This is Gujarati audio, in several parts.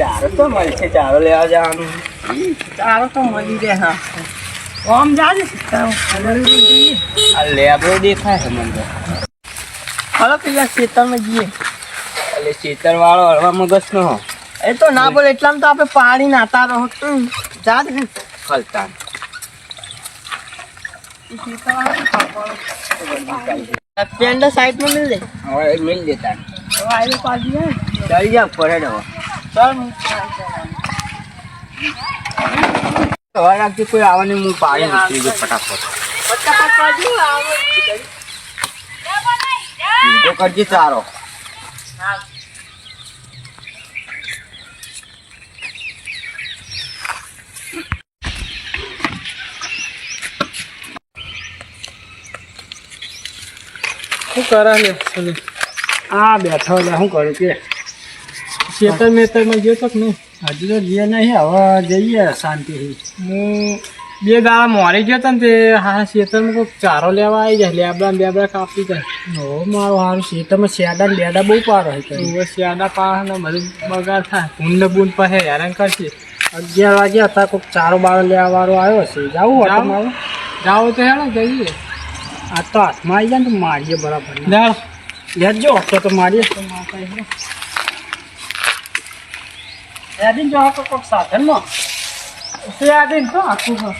ચારો તો મળશે ચારો લેવા જવાનું ચાલો તો મળી જાય હા આમ જાજે આ લેબડો દેખાય છે મને તો હલો પેલા ખેતરમાં જઈએ એટલે ચેતર વાળો હળવા મગજ નો એ તો ના બોલે એટલામાં તો આપણે પાણી નાતા રહો હમ, જા દે ખલતાન પેન્ડ સાઈડમાં મિલ દે હવે મિલ દેતા હવે આવી પાછી હે ચાલી જાવ ફરે ચાલ કોઈ આવે ને હું પાડી નીકળી ચારો શું કરે આ બેઠો એટલે શું કરું કે? ખેતર મહેતરમાં ગયો તો કે નહીં? હજુ તો જઈએ નહીં હવે જઈએ શાંતિથી. હું બે દાડા મોરી ગયો તો ને તે હા ખેતરમાં કોઈક ચારો લેવા આવી જાય લેબડા લેબડા કાપી જાય. ઓ મારો સારું ખેતરમાં શેડા ને બેડા બહુ પારો હોય તો શિયાળા પાસ ને બધું બગાડ થાય. ભૂંડ બૂંદ પાસે હેરાન કરશે. અગિયાર વાગ્યા હતા કોઈક ચારો બારો લેવા વાળો આવ્યો છે. જાવું હોય હતું મારું જાઓ તો હેડો જઈએ. આ તો હાથમાં આવી જાય ને તો મારીએ બરાબર. લેજો તો મારીએ તો મારતા લેડીને જો આ કોઈક સાધનમાં શિયાળા તો આખું ઘર.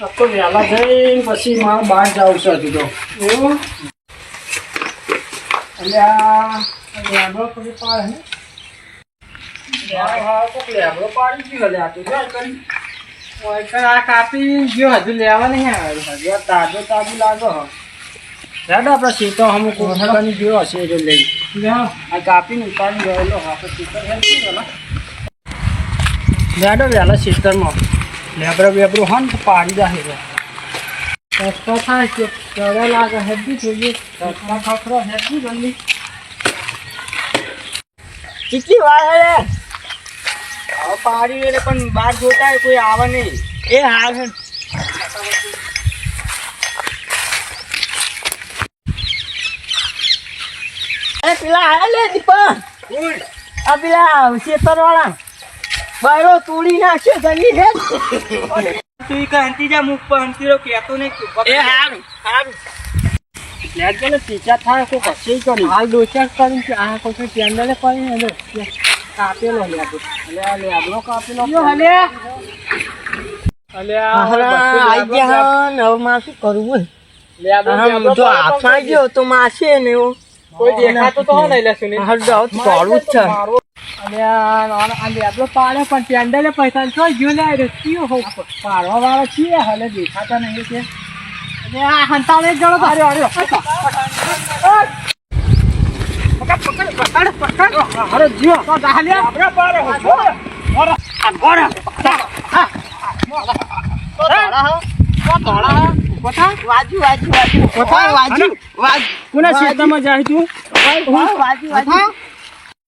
આ તો વહેલા જઈને પછી મારે બહાર જવું છે હજુ તો એવું એટલે આ લેબડો થોડી પાડે ને લેબડો પાડી ગયો લે તો કરી આ કાપી ગયો હજુ લેવા નહીં આવ્યો હજુ તાજો તાજો લાગો હ હેડો આપણે સીતો અમુક કોઠાની જોયો હશે જો લઈ. આ કાપીને ઉતારી ગયેલો આપણે સીતર લેડો વહેલા સીતરમાં લેબડો બેબડો હોય ને તો પાડી જાય રસ્તો થાય છે ચડે લાગે હેડી જોઈએ. રસ્તા ખખરો હેલ્થી જલ્દી કેટલી વાર હે? પાડી એટલે પણ બહાર જોતા કોઈ આવે નહીં. એ હાલ એ પેલા આયા લે દીપક. આ પેલા શેતર વાળા બાયરો તોડી નાખ્યો જલ્દી હે. તું ઈ હંતી જા મુખ પર હંતી રહ્યો કહેતો નહીં એ હારું હારું. ને પીછા થાય કોઈ કશે કરી. હાલ દોચાક કરીને કે આ કોઈ પેન્ડલે પડી ને એટલે કાપેલો એટલે આ લેબડો કાપેલો અલે. અલે આ આઈ ગયા હવે મારે શું કરવું લેબડો હે? જો હાથમાં ગયો તો માસે ને એવો. કોઈ દેખાતો તો હોય ને એટલે સુની હા, જો હવે તો દોડવું જ છે. અને આ લેબડો પાડે પણ પેન્ડલે પૈસા છો ગયો લે રે હો પાડવા વાળો છીએ હલે દેખાતા નહીં કે. અને આ હંતાળે જણો અરે અરે અરે જીઓ તો દાહલ્યા આપણે પાડે હો છોડ આ ગોરા. વાજુ વાજુ વાજુ? વાજુ વાજુ. કોના ક્ષેત્રમાં જાય તું? વાજુ વાજુ.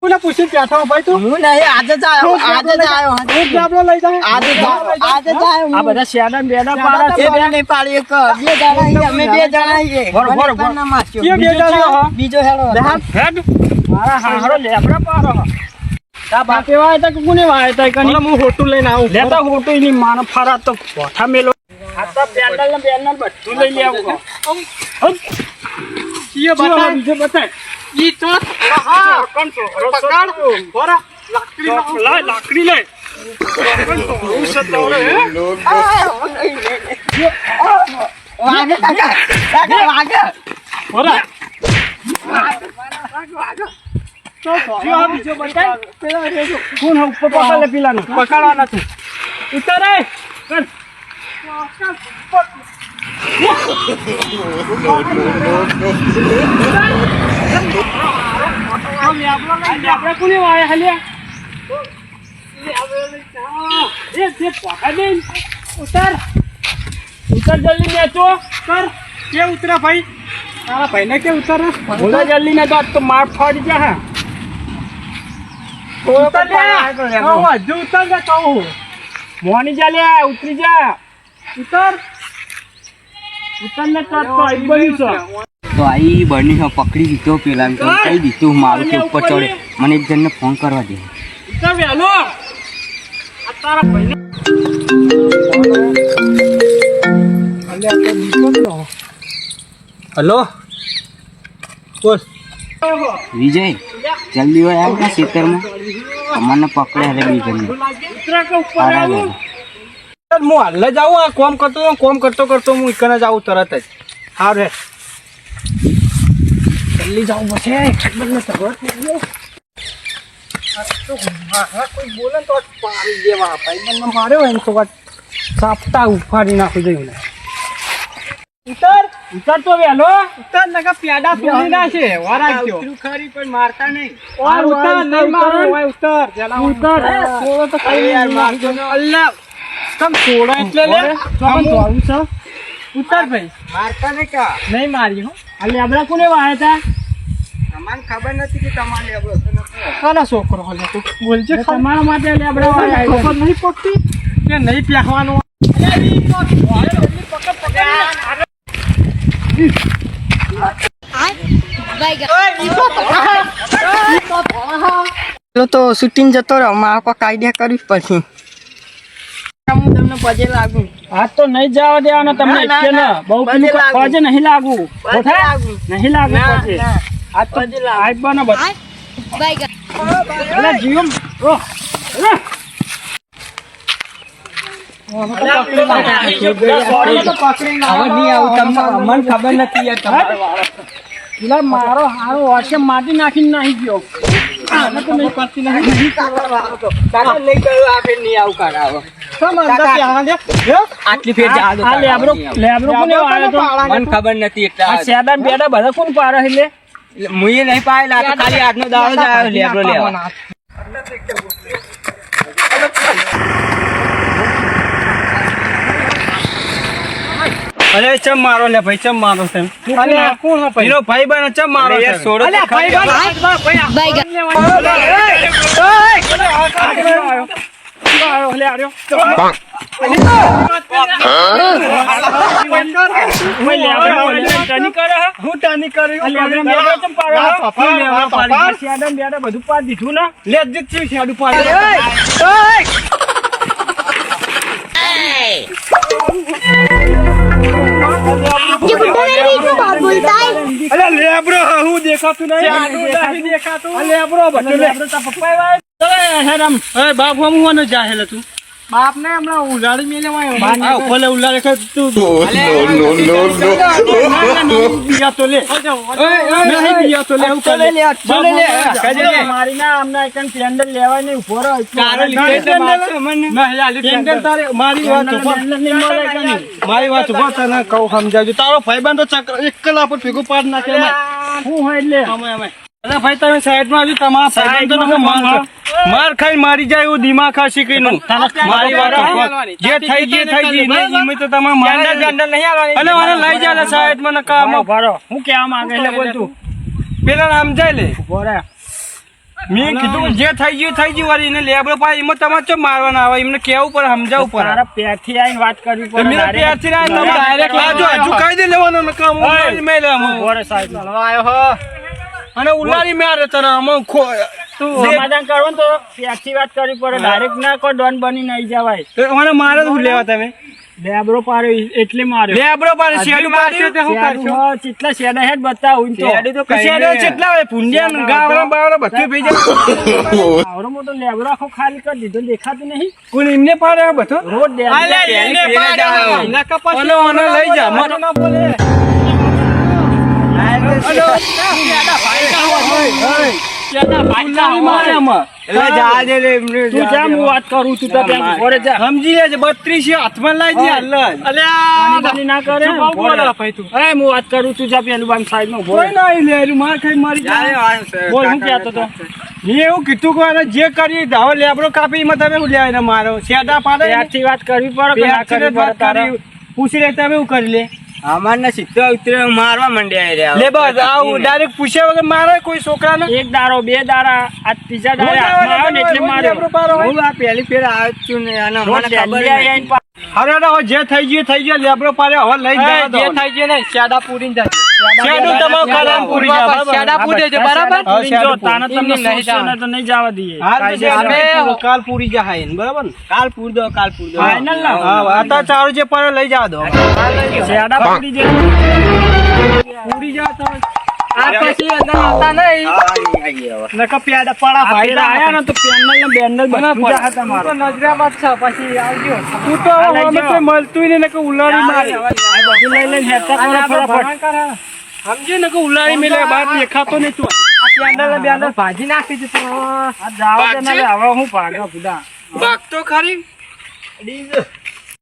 કોને પૂછી બેઠો ભાઈ તું? હું નહીં આજે જ આવ્યો આજે જ આવ્યો. એક લેબડો લઈ જાય આજે જ આજે જ આવ્યો આ બધા શેડા બેડા પાડા એ બે નહીં પાડી એક. બે જણા અમે બે જણા છીએ. બરો, બરો, મને પણ ના મારશો. કે બે બીજો જણા? હેડો, બીજો હેડો. હેડ. મારા હારો લેબડા પાડો. તા બાપે વાય તા કોને વાય તા કની હું હોટું લઈને આવું. લેતા હોટો ની માનો ફરા તો કોઠા મેલો આ તો પેન્ડલ ને બેનલ બધું લઈ લે આવું કીએ બતા બીજો બતા ઈ તો હા. પકડ બોરા લાકડી લાય લાકડી લાય વાગે કાકા કાકા વાગે. બોરા જો બીજો બતા પેલા રેજો કોણ ઉપર પકડ લે પેલાનું? પકડવાના તું ઉતર કર આપણે કોને વાય હલ્યા ઉતર ઉતર જલ્દી મેચો કર કે ઉતરા ભાઈ તારા ભાઈને કે ઉતર બોલા જલ્દી ને તો માર ફાડી જા ઉતર કહું હજુ ઉતર લે કહું મોની જા લે ઉતરી જા ઉતર. ઉતર ને તો આજ તો આઈ બન્યું તો આઈ બની હો પકડી દીધો પેલા એમ કહી દીધું મારું કે ઉપર ચડે. મને એક જણને ફોન કરવા દે. ઉતર વહેલો. આ તારા ભાઈને. હલો? બોલ. વિજય જલ્દી હોય આવ ને ખેતરમાં? અમને પકડે હવે બે જણને હું હાલ જ આવું આ કોમ કરતો કોમ કરતો કરતો હું એકને જ આવું તરત જ. હા રે. જલ્દી જાવું પડશે ખબર ને ખબર કોઈ બોલે તો પાડી દેવા ભાઈ માર્યો હોય તો વાત ઉફાડી નાખી દઉં ઉતર ઉતર તો વહેલો. ઉતર નકા પ્યાડા ફૂલી ના છે વારાગ્યો ખરી પણ મારતા નહીં. આ ઉતર નહીં મારો ઉતર. ઉતર. તો યાર મારજો. અલ્લા તમ છોડો એટલે લે આમ દોરું છે ઉતાર ભાઈ મારતા ને કા નહીં મારી હું આ લેબડા કોને વાયા તા અમને ખબર નથી કે તમારે આપણો કાલા છોકરો હલે તું બોલજે તમારા માટે લેબડા વાયા ખબર નહીં પડતી કે નહીં પ્યાહવાનું પેલો તો શૂટિંગ જતો રહ્યો મારા પર કાયદા કરવી પડશે હું તમને પજે લાગુ. આ તો નહીં જવા દેવાના તમને ના, ના. બહુ પજે નહીં લાગુ. પજે નહીં લાગુ પજે આ તો. આઈબાનો અલા ઓ. ખબર નથી પેલા મારો હારો વર્ષે માટી નાખીને નહીં ગયો. આને તો નહીં નહીં આવું કાકા હવે. આટલી ફેર જા આ લેબરો લેબરો કોને વાયો તો? મને ખબર નથી એટલે આ સેડા બેડા બધા કોણ પારે એટલે? મુએ નહીં પાયેલા તો ખાલી આજનો દાડો જ આવ્યો લેબરો લેવા. અરે ચમ મારો લે ભાઈ ચમ મારો છે અરે કોણ હો ભાઈ એનો ભાઈ? બનો ચમ મારો છે? છોડો અરે ભાઈ હું? ટાની કર્યું બધું પાડી દીધું ને? લે જીત છે શાડુ પાડે અરે લેબરો હું દેખાતું નહીં. દેખાતું. લેબરો બધું લેબરો તા પપ્પા આવ્યા અરે બાપ હું હું જા હેલે તું બાપ ને હમણાં ઉલાડી મેલે વાય. આ ઉલાડે કે તું બીજા તો લે. નહીં બીજા તો લે એવું કરે. ચાલે લે. કાજે લે મારી ના હમણાં એક પેન્ડલ લેવાય નહીં ઊભો રહો. તારો લીધે મને નહીં આલી પેન્ડલ તારે મારી વાત ઊભા મારી વાત ઊભા તને કહું સમજાવજો. તારો ભાઈબંધ તો ચક્ર એક કલાક પર ભેગું પાડ નાખે. શું હોય એટલે. અમે અમે. અરે ભાઈ તમે સાઈડમાં આવજો તમારા તો તમે માર ખાઈ મારી જાય એવું દિમાગ ખા શીખીનું. મારી વાત જે થઈ ગઈ થઈ ગઈ. નહીં ઈમે તો તમે મારે અને મને લઈ જાય સાહેબ મને કામ ભરો હું કેવા માંગે એટલે બોલ તું. પેલા સમજાય લે. બોરે મેં કીધું જે થઈ ગયું થઈ ગયું વાળી એને લેબડો પાડી. એમાં તમારે ચો મારવાના આવે? એમને કેવું પડે સમજાવવું પડે તારા પેરથી આવીને વાત કરવી પડે. મેં તો આવીને તમે ડાયરેક્ટ લાજો, હજુ કાયદે લેવાનો નકા હું મેં મેલે બોરે સાહેબ. આવ્યો હો. અને ઉલાળી મેરે તને આમાં. ખો- તું સમાધાન કરવું તો પેરથી વાત કરવી પડે ડાયરેક્ટ ના કોઈ ડોન બની નહીં જવાય તો મને મારે શું લેવા તમે લેબરો પાડ્યો એટલે માર્યો લેબડો પાડે શેડું પાડશે તો શું કરશો? હોય, શેડા હેડ બતાવું તો શેરડું તો શેરડું કેટલા હોય? ભૂંડિયા ને ગાવડા બધું ભઈ જાય. આવડો મોટો લેબરો આખો ખાલી કરી દીધો દેખાતું નહીં કોણ એમને રોડ દે લઈ જા. મને-. જા સમજી લેજે બત્રીસ હાથમાં લાવી દે. ના કરે. હું વાત કરું છું જા પેલું બામ સાઈડમાં કોઈ. નહીં લે માર ખાઈ મારી જાય. બોલ હું કહેતો તો. મેં એવું કીધું કે જે કરીએ ધાવો લેબડો કાપી એમાં તમે શું લેવાય મારો. સેડા પાડે. વાત કરવી પડે. પૂછી લે તમે એવું કરી લે. અમારને સીધો ઉતરે મારવા રહ્યા. લે બસ આવું ડાયરેક્ટ પૂછ્યા વગર મારે કોઈ છોકરાને? એક દારો બે દારા આ ત્રીજા હાથમાં ને એટલે માર્યો. હું આ પહેલી ફેર આવ્યો છું ને અને મને ખબર ડેલી ય આઈને પા- અરે જે થઈ ગયું થઈ ગયું લેબડો પાડે હવે લઈ જાય જે થઈ ગયું ને સાદા પૂરી જાય તમારું કાલામ પૂરી? શાદા છે બરાબર. જો તાને તમને નહીં તો નહીં જવા દઈએ. હાલ તો કાયદેસર. શેરડું પૂરું, કાલ પૂરી જાય બરાબર કાલ પૂર દો કાલ પૂર દો. ફાઇનલ ના? હા અત્યારે ચારું જે પડે લઈ જા દો. જે પૂરી જાય. તો આ પછી અંદર આવતા નહીં. નકર પેડા પડા ભાઈ આયા ને તો પેનલ ને બેનલ બધું જાહે તમારું. નજરાબાદ છે પછી આવજો. તું તો અમે કોઈ મળતું નહીં ને ઉલાડી મારી આ બધું લઈ લઈને હેરતા કરો ફટાફટ. સમજે ને કે ઉલાળી મેલે બાર દેખાતો નહીં તું. પેન્ડલ બેન્ડલ ભાજી નાખી છે તો. આ જાવા ને હવે હું ભાગો બુડા ભાગતો ખરી?